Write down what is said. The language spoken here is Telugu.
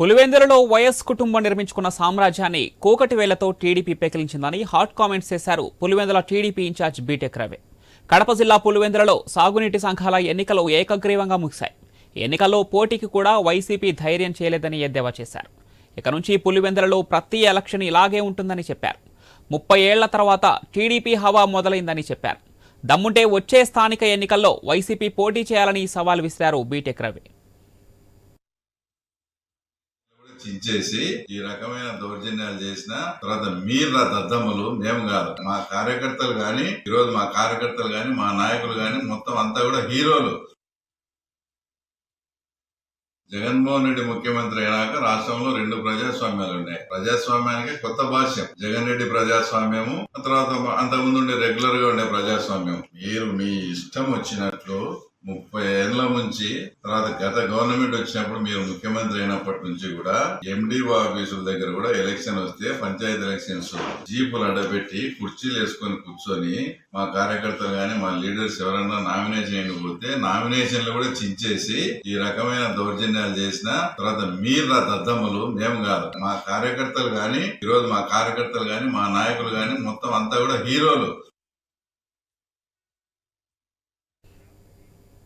పులివెందులలో వైఎస్ కుటుంబం నిర్మించుకున్న సామ్రాజ్యాన్ని కోకటి వేలతో టీడీపీ పెకిలించిందని హాట్ కామెంట్స్ చేశారు Pulivendula TDP in charge BTech Ravi. Kadapa జిల్లా పులివెందులలో సాగునీటి సంఘాల ఎన్నికలు ఏకగ్రీవంగా ముగిశాయి. ఎన్నికల్లో పోటీకి కూడా వైసీపీ ధైర్యం చేయలేదని ఎద్దేవా చేశారు. ఇక నుంచి పులివెందులలో ప్రతి ఎలక్షన్ ఇలాగే ఉంటుందని చెప్పారు. ముప్పై ఏళ్ళ తర్వాత టీడీపీ హవా మొదలైందని చెప్పారు. దమ్ముంటే వచ్చే స్థానిక ఎన్నికల్లో వైసీపీ పోటీ చేయాలని సవాల్ విసిరారు బీటెక్ రవి. కూడా చించేసి ఈ రకమైన దౌర్జన్యాలు చేసిన తర్వాత మీరు దద్దమ్మలు మేము కాదు. మా కార్యకర్తలు గాని ఈరోజు మా కార్యకర్తలు గాని మా నాయకులు గాని మొత్తం అంతా కూడా హీరోలు. జగన్మోహన్ రెడ్డి ముఖ్యమంత్రి అయినాక రాష్ట్రంలో రెండు ప్రజాస్వామ్యాలు ఉన్నాయి. ప్రజాస్వామ్యానికి కొత్త భాష్యం. జగన్ రెడ్డి ప్రజాస్వామ్యము తర్వాత అంతకుముందు ఉండే రెగ్యులర్గా ఉండే ప్రజాస్వామ్యం. మీరు మీ ఇష్టం వచ్చినట్లు ముప్పై ఏళ్ళ నుంచి తర్వాత గత గవర్నమెంట్ వచ్చినప్పుడు మీరు ముఖ్యమంత్రి అయినప్పటి నుంచి కూడా ఎండిఓ ఆఫీసుల దగ్గర కూడా ఎలక్షన్ వస్తే పంచాయతీ ఎలక్షన్స్ జీపులు అడబెట్టి కుర్చీలు వేసుకొని కూర్చొని మా కార్యకర్తలు గాని మా లీడర్స్ ఎవరన్నా నామినేషన్ పోతే నామినేషన్లు కూడా చించేసి ఈ రకమైన దౌర్జన్యాలు చేసిన తర్వాత మీరు నా దద్దమ్మలు మేము కాదు. మా కార్యకర్తలు గాని ఈరోజు మా కార్యకర్తలు గాని మా నాయకులు గాని మొత్తం అంతా కూడా హీరోలు.